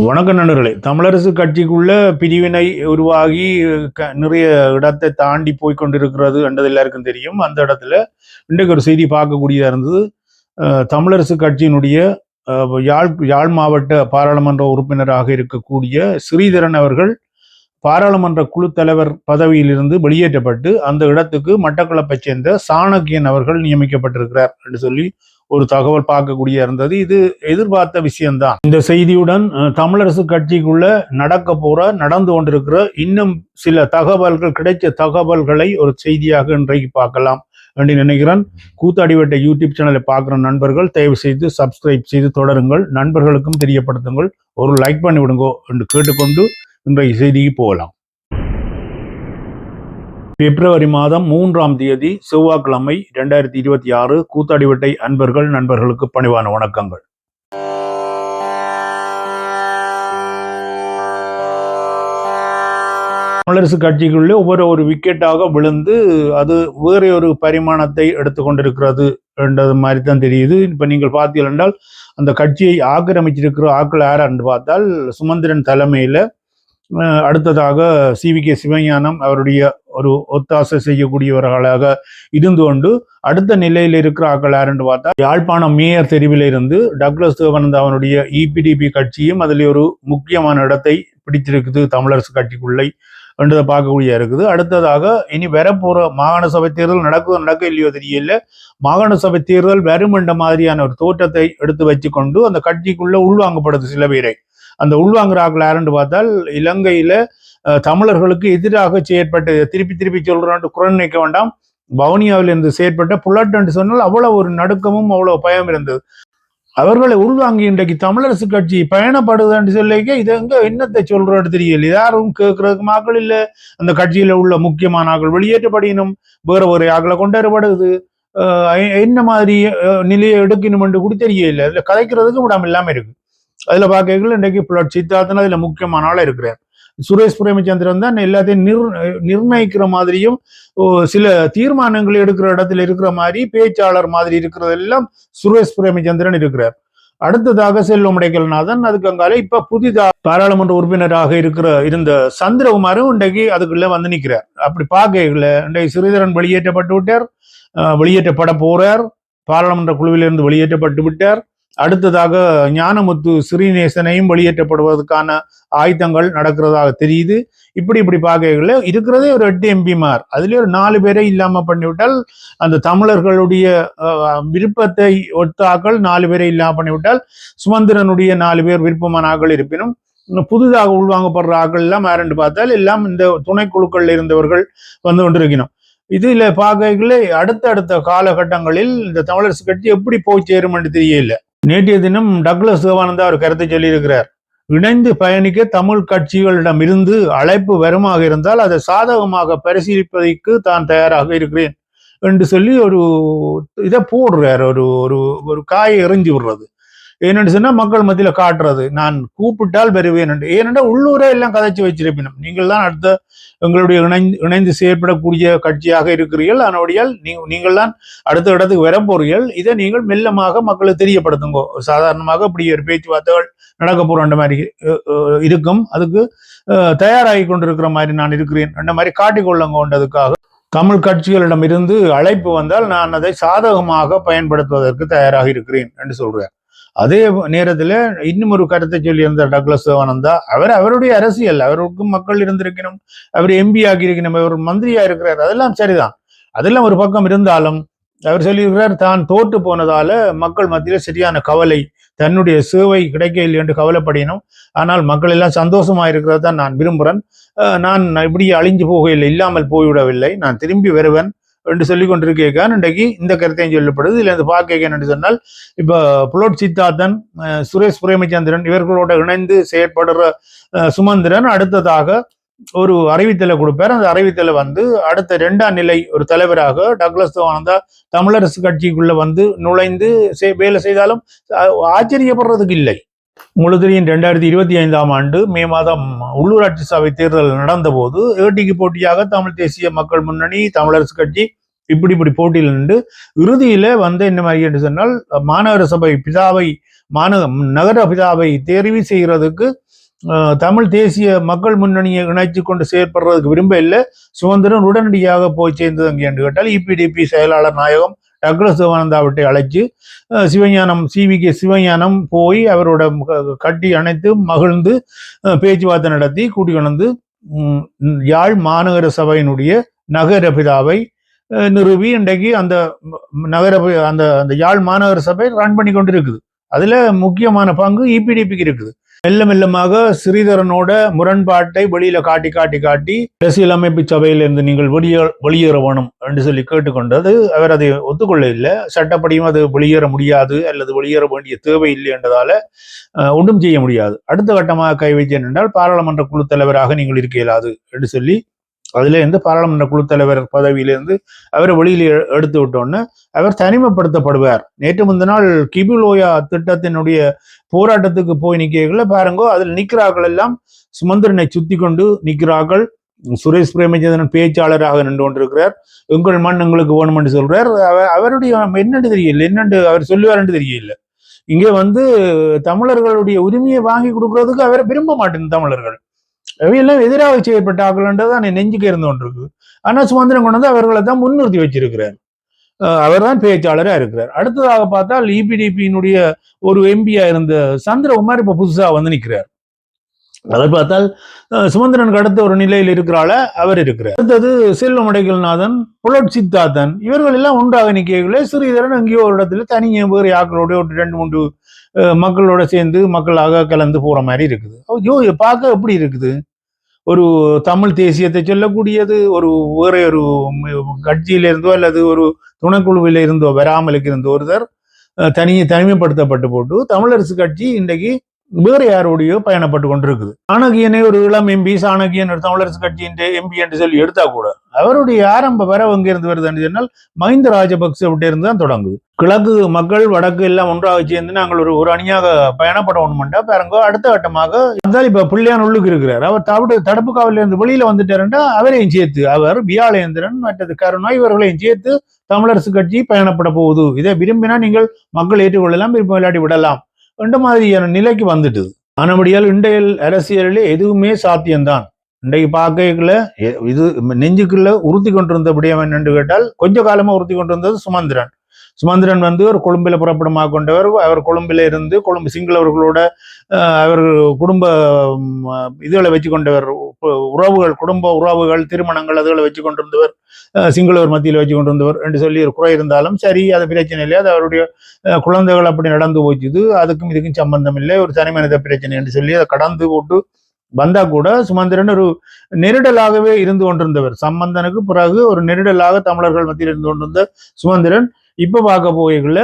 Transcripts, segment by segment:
வணக்க நண்பர்களே தமிழரசு கட்சிக்குள்ள பிரிவினை உருவாகி க- நிறைய இடத்தை தாண்டி போய் கொண்டிருக்கிறது என்றது எல்லாருக்கும் தெரியும். அந்த இடத்துல இன்றைக்கு ஒரு செய்தி பார்க்கக்கூடியதாக இருந்தது. தமிழரசு கட்சியினுடைய யாழ் யாழ் மாவட்ட பாராளுமன்ற உறுப்பினராக இருக்கக்கூடிய ஸ்ரீதரன் அவர்கள் பாராளுமன்ற குழு தலைவர் பதவியிலிருந்து வெளியேற்றப்பட்டு அந்த இடத்துக்கு மட்டக்களப்பை சேர்ந்த சாணக்கியன் அவர்கள் நியமிக்கப்பட்டிருக்கிறார் என்று சொல்லி ஒரு தகவல் பார்க்கக்கூடிய இருந்தது. இது எதிர்பார்த்த விஷயம்தான். இந்த செய்தியுடன் தமிழரசு கட்சிக்குள்ள நடக்க போற நடந்து கொண்டிருக்கிற இன்னும் சில தகவல்கள் கிடைச்ச தகவல்களை ஒரு செய்தியாக இன்றைக்கு பார்க்கலாம் என்று நினைக்கிறேன். கூத்தாடிவட்ட யூடியூப் சேனலை பார்க்குற நண்பர்கள் தயவு செய்து சப்ஸ்கிரைப் செய்து தொடருங்கள். நண்பர்களுக்கும் தெரியப்படுத்துங்கள். ஒரு லைக் பண்ணி விடுங்கோ என்று கேட்டுக்கொண்டு இன்றைய செய்திக்கு போகலாம். பிப்ரவரி மாதம் மூன்றாம் தேதி செவ்வாய்க்கிழமை இரண்டாயிரத்தி இருபத்தி ஆறு கூத்தாடிவட்டை அன்பர்கள் நண்பர்களுக்கு பணிவான வணக்கங்கள். தமிழரசு கட்சிக்குள்ளே ஒவ்வொரு ஒரு விக்கெட்டாக விழுந்து அது வேறு ஒரு பரிமாணத்தை எடுத்துக்கொண்டிருக்கிறது என்றது மாதிரி தான் தெரியுது. இப்போ நீங்கள் பார்த்தீர்கள் என்றால் அந்த கட்சியை ஆக்கிரமிச்சிருக்கிற ஆக்கள் யாரான்னு பார்த்தால் சுமந்திரன் தலைமையில் அடுத்ததாக சி வி கே சிவஞானம் அவருடைய ஒரு ஒத்தாசை செய்யக்கூடியவர்களாக இருந்து கொண்டு அடுத்த நிலையில் இருக்கிற ஆக்கள் யாருன்னு பார்த்தா யாழ்ப்பாணம் மேயர் தெருவில் இருந்து டக்ளஸ் தேவானந்தா அவனுடைய இபிடிபி கட்சியும் அதில் ஒரு முக்கியமான இடத்தை பிடித்திருக்குது தமிழரசு கட்சிக்குள்ளே என்றதை பார்க்கக்கூடிய இருக்குது. அடுத்ததாக இனி வரப்போகிற மாகாண சபை தேர்தல் நடக்குதோ நடக்க இல்லையோ தெரியல. மாகாண சபை தேர்தல் வரும் என்ற மாதிரியான ஒரு தோற்றத்தை எடுத்து வச்சுக்கொண்டு அந்த கட்சிக்குள்ள உள்வாங்கப்படுது சில பேரை. அந்த உள்வாங்குறாக்கள் யாருன்னு பார்த்தால் இலங்கையில தமிழர்களுக்கு எதிராக செயற்பட்ட திருப்பி திருப்பி சொல்றான்ட்டு குரல் நிற்க வேண்டாம். வவுனியாவிலிருந்து செயற்பட்ட புலட் என்று சொன்னால் அவ்வளவு ஒரு நடுக்கமும் அவ்வளவு பயம் இருந்தது. அவர்களை உள்வாங்கி இன்றைக்கு தமிழரசு கட்சி பயணப்படுதுன்னு சொல்லிக்க இது எங்க என்னத்தை சொல்றோன்னு தெரியல. யாரும் கேட்கறதுக்கு மக்கள் இல்ல. அந்த கட்சியில உள்ள முக்கியமான ஆக்கள் வெளியேற்றப்படினும் வேற ஒரு ஆக்களை கொண்டாடப்படுது என்ன மாதிரி நிலையை எடுக்கணும் என்று கூட தெரியல. அதுல கதைக்கிறதுக்கு விடாம இல்லாம இருக்கு. அதுல பாக்கல இன்றைக்கு புலட் சித்தார்த்தன் அதுல முக்கியமான ஆளா இருக்கிறார். சுரேஷ் பிரேமச்சந்திரன் தான் எல்லாத்தையும் நிர் நிர்ணயிக்கிற மாதிரியும் ஓ, சில தீர்மானங்களை எடுக்கிற இடத்துல இருக்கிற மாதிரி பேச்சாளர் மாதிரி இருக்கிறதெல்லாம் சுரேஷ் பிரேமச்சந்திரன் இருக்கிறார். அடுத்ததாக செல்வம் உடைக்கல்நாதன் அதுக்கு அங்கால இப்ப புதிதாக பாராளுமன்ற உறுப்பினராக இருக்கிற இருந்த சந்திரகுமாரும் இன்றைக்கு அதுக்குள்ள வந்து நிற்கிறார் அப்படி பார்க்கல இன்றைக்கு சிறிதரன் வெளியேற்றப்பட்டு விட்டார். வெளியேற்றப்பட போறார். பாராளுமன்ற குழுவிலிருந்து வெளியேற்றப்பட்டு விட்டார். அடுத்ததாக ஞானமுத்து ஸ்ரீநேசனையும் வெளியேற்றப்படுவதற்கான ஆயுதங்கள் நடக்கிறதாக தெரியுது. இப்படி இப்படி பார்க்கல இருக்கிறதே ஒரு எட்டு எம்பிமார். அதுலேயே ஒரு நாலு பேரை இல்லாம பண்ணிவிட்டால் அந்த தமிழர்களுடைய விருப்பத்தை ஒத்தாக்கள் நாலு பேரை இல்லாம பண்ணிவிட்டால் சுமந்திரனுடைய நாலு பேர் விருப்பமான ஆக்கள் இருப்பினும் புதிதாக உள்வாங்கப்படுற ஆக்கள் எல்லாம் யாருன்னு பார்த்தால் எல்லாம் இந்த துணைக்குழுக்கள் இருந்தவர்கள் வந்து கொண்டிருக்கணும். இதுல பார்க்கல அடுத்த அடுத்த காலகட்டங்களில் இந்த தமிழரசு கட்சி எப்படி போய் சேரும் என்று தெரியல நேற்றைய தினம் டக்ளஸ் சிவானந்தா ஒரு கருத்தை சொல்லியிருக்கிறார். இணைந்து பயணிக்க தமிழ் கட்சிகளிடம் இருந்து அழைப்பு வருமாக இருந்தால் அதை சாதகமாக பரிசீலிப்பதற்கு தான் தயாராக இருக்கிறேன். என்று சொல்லி ஒரு இதை போடுறார். ஒரு ஒரு ஒரு காயை எறிஞ்சு விடுறது. ஏன்னு சொன்னா மக்கள் மத்தியில் காட்டுறது. நான் கூப்பிட்டால் பெறுவேன் என்று. ஏனென்றால் உள்ளூரே எல்லாம் கதைச்சு வச்சிருப்பினும். நீங்கள் தான் அடுத்த எங்களுடைய இணைந்து இணைந்து செயற்படக்கூடிய கட்சியாக இருக்கிறீர்கள். அதனுடையால் நீ நீங்கள் தான் அடுத்த இடத்துக்கு வர போறீர்கள். இதை நீங்கள் மெல்லமாக மக்களுக்கு தெரியப்படுத்துங்க. சாதாரணமாக இப்படி ஒரு பேச்சுவார்த்தைகள் நடக்க போகிற மாதிரி இருக்கும். அதுக்கு தயாராகி கொண்டிருக்கிற மாதிரி நான் இருக்கிறேன். என்ற மாதிரி காட்டிக்கொள்ளுங்கன்றதுக்காக தமிழ் கட்சிகளிடம் இருந்து அழைப்பு வந்தால் நான் அதை சாதகமாக பயன்படுத்துவதற்கு தயாராக இருக்கிறேன் என்று சொல்றேன். அதே நேரத்தில் இன்னும் ஒரு கருத்தை சொல்லியிருந்த டக்ளஸ் சிவானந்தா. அவர் அவருடைய அரசியல் அவருக்கும் மக்கள் இருந்திருக்கணும் அவர் எம்பி ஆகியிருக்கணும் அவர் மந்திரியா இருக்கிறார் அதெல்லாம் சரிதான். அதெல்லாம் ஒரு பக்கம் இருந்தாலும் அவர் சொல்லியிருக்கிறார் தான் தோற்று போனதால மக்கள் மத்தியில் சரியான கவலை தன்னுடைய சேவை கிடைக்கவில்லை என்று கவலைப்படினும் ஆனால் மக்கள் எல்லாம் சந்தோஷமா இருக்கிறது தான் நான் விரும்புகிறேன் நான் இப்படி அழிஞ்சு போகவில்லை இல்லாமல் போய்விடவில்லை. நான் திரும்பி வருவேன். என்று சொல்லி கொண்டிருக்கேக்கான் இன்றைக்கு இந்த கருத்தையும் சொல்லப்படுது. இல்லை இருந்து பார்க்க என்று சொன்னால் இப்போ புலோட் சித்தார்த்தன் சுரேஷ் பிரேமச்சந்திரன் இவர்களோட இணைந்து செயற்படுற சுமந்திரன் அடுத்ததாக ஒரு அறிவித்தலை கொடுப்பார். அந்த அறிவித்தலை வந்து அடுத்த ரெண்டாம் நிலை ஒரு தலைவராக டக்ளஸ் தேவானந்தா தமிழரசு கட்சிக்குள்ள வந்து நுழைந்து செய்- வேலை செய்தாலும் ஆச்சரியப்படுறதுக்கு இல்லை. முழுதிரியின் ரெண்டாயிரத்தி இருபத்தி ஐந்தாம் ஆண்டு மே மாதம் உள்ளூராட்சி சபை தேர்தல் நடந்தபோது ஏட்டிக்கு போட்டியாக தமிழ் தேசிய மக்கள் முன்னணி தமிழரசு கட்சி இப்படி இப்படி போட்டியில் நின்று இறுதியில வந்து என்ன மாதிரி என்று சொன்னால் மாநகர சபை பிதாவை மாநக நகர பிதாவை தெரிவு செய்கிறதுக்கு தமிழ் தேசிய மக்கள் முன்னணியை இணைச்சு கொண்டு செயற்படுறதுக்கு விரும்ப இல்லை. சுதந்திரன் உடனடியாக போய் சேர்ந்தது அங்கே என்று கேட்டால் இபிடிபி செயலாளர் நாயகம் டக்ளஸ் சிவானந்தாவட்டை அழைச்சு சிவஞானம் சிவி கே சிவஞானம் போய் அவரோட கட்டி அணைத்து மகிழ்ந்து பேச்சுவார்த்தை நடத்தி கூட்டி கொண்டு யாழ் மாநகர சபையினுடைய நகரபிதாவை அஹ், நிறுவி இன்றைக்கு அந்த நகர அந்த அந்த யாழ் மாநகர சபை ரன் பண்ணி கொண்டு இருக்குது அதுல முக்கியமான பங்கு இபிடிபிக்கு இருக்குது. மெல்ல மெல்லமாக ஸ்ரீதரனோட முரண்பாட்டை வெளியில காட்டி காட்டி காட்டி அரசியலமைப்பு சபையிலிருந்து நீங்கள் வெளியே வெளியேற வேணும் என்று சொல்லி கேட்டுக்கொண்டது. அவர் அதை ஒத்துக்கொள்ள இல்லை சட்டப்படியும் அது வெளியேற முடியாது அல்லது வெளியேற வேண்டிய தேவை இல்லை என்றதால ஒன்றும் செய்ய முடியாது. அடுத்த கட்டமாக கை வைத்தேன் என்றால் பாராளுமன்ற குழு தலைவராக நீங்கள் இருக்க இயலாது என்று சொல்லி அதுல இருந்து பாராளுமன்ற குழு தலைவர் பதவியிலிருந்து அவரை வெளியில் எடுத்து விட்டோன்னு அவர் தனிமைப்படுத்தப்படுவார். நேற்று முந்தின நாள் கிபுலோயா திட்டத்தினுடைய போராட்டத்துக்கு போய் நிற்கிறீங்கள பாருங்கோ அதில் நிற்கிறார்கள் எல்லாம் சுமந்திரனை சுத்தி கொண்டு நிற்கிறார்கள் சுரேஷ் பிரேமச்சந்திரன் பேச்சாளராக நின்று கொண்டிருக்கிறார். எங்கள் மண் எங்களுக்கு வேணும் என்று சொல்றார். அவருடைய என்னென்று தெரியல என்னென்று அவர் சொல்லுவார் தெரியல. இங்கே வந்து தமிழர்களுடைய உரிமையை வாங்கி கொடுக்கறதுக்கு அவரை விரும்ப மாட்டேன் தமிழர்கள். அவையெல்லாம் எதிராக செய்யப்பட்ட ஆக்கலன்றதான் நெஞ்சுக்கு இருந்து கொண்டிருக்கு ஆனா சுமந்திரன் கொண்டு வந்து அவர்களை தான் முன்னிறுத்தி வச்சிருக்கிறார். அவர் தான் பேச்சாளராக இருக்கிறார். அடுத்ததாக பார்த்தால் இபிடிபியினுடைய ஒரு எம்பியா இருந்த சந்திரகுமார் இப்ப புதுசா வந்து நிற்கிறார் அதை பார்த்தால் அஹ், சுமந்திரனுக்கு அடுத்த ஒரு நிலையில் இருக்கிறாள அவர் இருக்கிறார். அடுத்தது செல்வமடைகள்நாதன் புலட் சித்தாத்தன் இவர்கள் எல்லாம் ஒன்றாக நிற்கல ஸ்ரீதரன் எங்கேயோ ஒரு இடத்துல தனியே வேறு ஆக்களோட ஒரு ரெண்டு மூன்று அஹ், மக்களோட சேர்ந்து மக்களாக கலந்து போற மாதிரி இருக்குது. ஐயோ பார்க்க எப்படி இருக்குது? ஒரு தமிழ் தேசியத்தை சொல்லக்கூடியது ஒரு வேற ஒரு கட்சியிலிருந்தோ கட்சியில இருந்தோ அல்லது ஒரு துணைக்குழுவில் இருந்தோ வராமலுக்கு இருந்த ஒருத்தர் அஹ், தனிமைப்படுத்தப்பட்டு போட்டு தமிழரசு கட்சி இன்றைக்கு வேறு யாரோடையோ பயணப்பட்டு கொண்டிருக்குது. சாணகியனை ஒரு இளம் எம்பி சாணகியன் ஒரு தமிழரசு கட்சியின் எம்பி என்று சொல்லி எடுத்தா கூட அவருடைய ஆரம்ப வரவு எங்க இருந்து வருதுன்னு சொன்னால் மஹிந்த ராஜபக்ச விட்டு இருந்து தான் தொடங்குது. கிழக்கு மக்கள் வடக்கு எல்லாம் ஒன்றாக சேர்ந்து நாங்கள் ஒரு ஒரு அணியாக பயணப்பட ஒண்ணுமெண்டா பாருங்க அடுத்த கட்டமாக அதான் இப்ப பிள்ளையான் உள்ளுக்கு இருக்கிறார். அவர் தவிடு தடுப்பு காவலில் இருந்து வெளியில வந்துட்டாருன்னா அவரையும் சேர்த்து அவர் வியாழேந்திரன் மற்றது கருணா இவர்களையும் சேர்த்து தமிழரசு கட்சி பயணப்பட போகுது. இதை விரும்பினா நீங்கள் மக்கள் ஏற்றுக்கொள்ளலாம் விரும்ப விளையாடி விடலாம். என்ற மாதிரியான நிலைக்கு வந்துட்டுது. ஆனபடியால் இன்றைய அரசியலில் எதுவுமே சாத்தியம்தான். இன்றைக்கு பார்க்கல எ- இது நெஞ்சுக்குள்ள உறுத்தி கொண்டிருந்த என்று கேட்டால் கொஞ்ச காலமா உறுத்தி கொண்டிருந்தது சுமந்திரன். சுமந்திரன் வந்து ஒரு கொழும்பில புறப்படமாக கொண்டவர். அவர் கொழும்பில இருந்து கொழும்பு சிங்களவர்களோட அவர் குடும்ப இதுகளை வச்சு கொண்டவர். உ- உறவுகள் குடும்ப உறவுகள் திருமணங்கள் அதுகளை வச்சு கொண்டிருந்தவர். சிங்களவர் மத்தியில் வச்சு கொண்டிருந்தவர் என்று சொல்லி ஒரு குறை இருந்தாலும் சரி அது பிரச்சனை இல்லை. அது அவருடைய குழந்தைகள் அப்படி நடந்து போச்சுது. அதுக்கும் இதுக்கும் சம்பந்தம் இல்லை. ஒரு தனி மனித பிரச்சனை என்று சொல்லி அதை கடந்து போட்டு வந்தா கூட சுமந்திரன் ஒரு நெருடலாகவே இருந்து கொண்டிருந்தவர். சம்பந்தனுக்கு பிறகு ஒரு நெருடலாக தமிழர்கள் மத்தியில் இருந்து கொண்டிருந்த சுமந்திரன் இப்ப பார்க்க போகல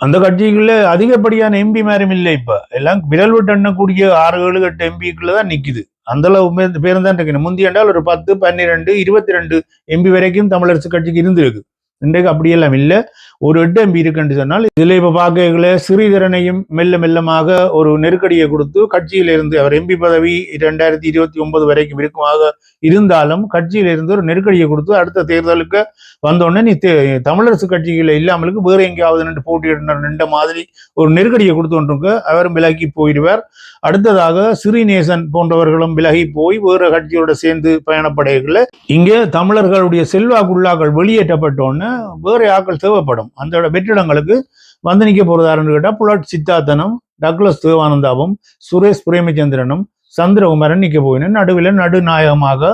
அந்த கட்சிக்குள்ள அதிகப்படியான எம்பி மேரும் இல்லை இப்ப. எல்லாம் விரல் விட்டு எண்ணக்கூடிய ஆறு ஏழு எட்டு எம்பிக்குள்ள தான் நிக்குது. அந்த அளவு பேரும் தான் இருக்கு முந்தி என்றால் ஒரு பத்து பன்னிரெண்டு இருபத்தி ரெண்டு எம்பி வரைக்கும் தமிழரசு கட்சிக்கு இருந்திருக்கு. இன்றைக்கு அப்படியெல்லாம் இல்லை. ஒரு எட்டு இருக்குன்னு சொன்னால் இதில் இப்போ பார்க்கல ஸ்ரீதரனையும் மெல்ல மெல்லமாக ஒரு நெருக்கடியை கொடுத்து கட்சியிலிருந்து அவர் எம்பி பதவி இரண்டாயிரத்தி இருபத்தி ஒன்பது வரைக்கும் இருக்குமாக இருந்தாலும் கட்சியிலிருந்து ஒரு நெருக்கடியை கொடுத்து அடுத்த தேர்தலுக்கு வந்தோடனே நீ தே- தமிழரசு கட்சிகளில் இல்லாமலுக்கு வேறு எங்கேயாவது நின்று போட்டியிட நின்ற மாதிரி ஒரு நெருக்கடியை கொடுத்து கொண்டிருக்க அவரும் விலகி போயிடுவார். அடுத்ததாக சிறிநேசன் போன்றவர்களும் விலகி போய் வேறு கட்சியோட சேர்ந்து பயணப்படைகளை இங்கே தமிழர்களுடைய செல்வாக்குள்ளாக்கள் வெளியேற்றப்பட்டோன்னு வேறு ஆட்கள் தேவைப்படும். அந்த வெற்றிடங்களுக்கு வந்து நிற்க போறதாருன்னு கேட்டால் புலட் சித்தார்த்தனும் டக்ளஸ் தேவானந்தாவும் சுரேஷ் பிரேமச்சந்திரனும் சந்திரகுமாரன் நிற்க போயினர். நடுவில் நடுநாயகமாக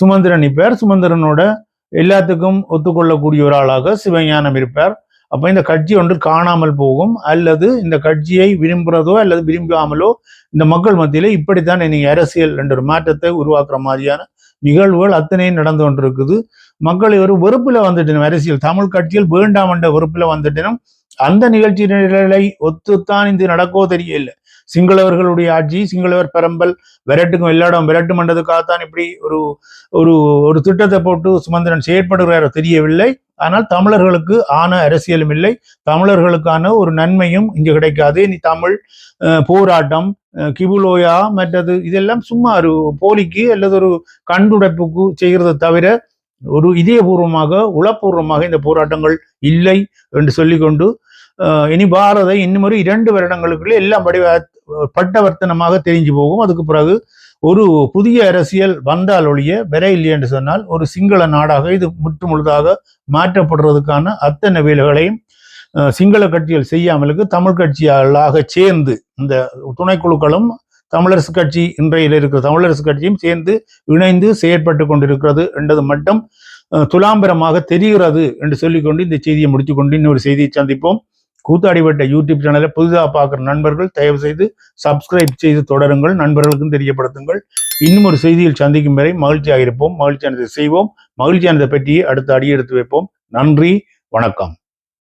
சுமந்திரன் நிற்பார் சுமந்திரனோட எல்லாத்துக்கும் ஒத்துக்கொள்ளக்கூடிய ஒரு ஆளாக சிவஞானம் இருப்பார். அப்ப இந்த கட்சி ஒன்று காணாமல் போகும். அல்லது இந்த கட்சியை விரும்புறதோ அல்லது விரும்பாமலோ இந்த மக்கள் மத்தியில இப்படித்தான் நீங்க அரசியல் என்ற ஒரு மாற்றத்தை உருவாக்குற மாதிரியான நிகழ்வுகள் அத்தனையும் நடந்து கொண்டிருக்குது. மக்கள் ஒரு வெறுப்புல வந்துட்டனும் அரசியல் தமிழ் கட்சியில் வேண்டாம் என்ற வெறுப்புல வந்துட்டனும் அந்த நிகழ்ச்சி நிரலை ஒத்துத்தான் இது நடக்கோ தெரியல சிங்களவர்களுடைய ஆட்சி சிங்களவர் பெரம்பல் விரட்டுக்கும் எல்லா இடம் விரட்டு மண்டதுக்காகத்தான் இப்படி ஒரு ஒரு ஒரு திட்டத்தை போட்டு சுமந்திரன் செயற்படுகிறாரோ தெரியவில்லை. ஆனால் தமிழர்களுக்கு ஆன அரசியலும் இல்லை. தமிழர்களுக்கான ஒரு நன்மையும் இங்கு கிடைக்காது. நீ தமிழ் அஹ், போராட்டம் கிபுலோயா மற்றது இதெல்லாம் சும்மா ஒரு போலிக்கு அல்லது ஒரு கண்டுடைப்புக்கு செய்கிறது தவிர ஒரு இதயபூர்வமாக உளப்பூர்வமாக இந்த போராட்டங்கள் இல்லை என்று சொல்லிக்கொண்டு இனி பாரதை இன்னும் ஒரு இரண்டு வருடங்களுக்குள்ளே எல்லாம் படி பட்டவர்த்தனமாக தெரிஞ்சு போகும். அதுக்கு பிறகு ஒரு புதிய அரசியல் வந்தால் ஒழிய வர இல்லை என்று சொன்னால் ஒரு சிங்கள நாடாக இது முற்று முழுதாக மாற்றப்படுறதுக்கான அத்தனை வேலைகளையும் சிங்கள கட்சிகள் செய்யாமலுக்கு தமிழ் கட்சிகளாக சேர்ந்து இந்த துணைக்குழுக்களும் தமிழரசு கட்சி இன்றையில் இருக்கிற தமிழரசு கட்சியும் சேர்ந்து இணைந்து செயற்பட்டு கொண்டிருக்கிறது என்றது மட்டும் துலாம்பரமாக தெரிகிறது என்று சொல்லிக்கொண்டு இந்த செய்தியை முடித்துக்கொண்டு இன்னொரு செய்தியை சந்திப்போம். கூத்தாடிப்பட்ட யூடியூப் சேனலை புதிதாக பார்க்குற நண்பர்கள் தயவு செய்து சப்ஸ்கிரைப் செய்து தொடருங்கள். நண்பர்களுக்கும் தெரியப்படுத்துங்கள். இன்னும் ஒரு செய்தியில் சந்திக்கும் வரை மகிழ்ச்சியாக இருப்போம். மகிழ்ச்சியானதை செய்வோம். மகிழ்ச்சியானதை பற்றி அடுத்த அடி எடுத்து வைப்போம். நன்றி. வணக்கம்.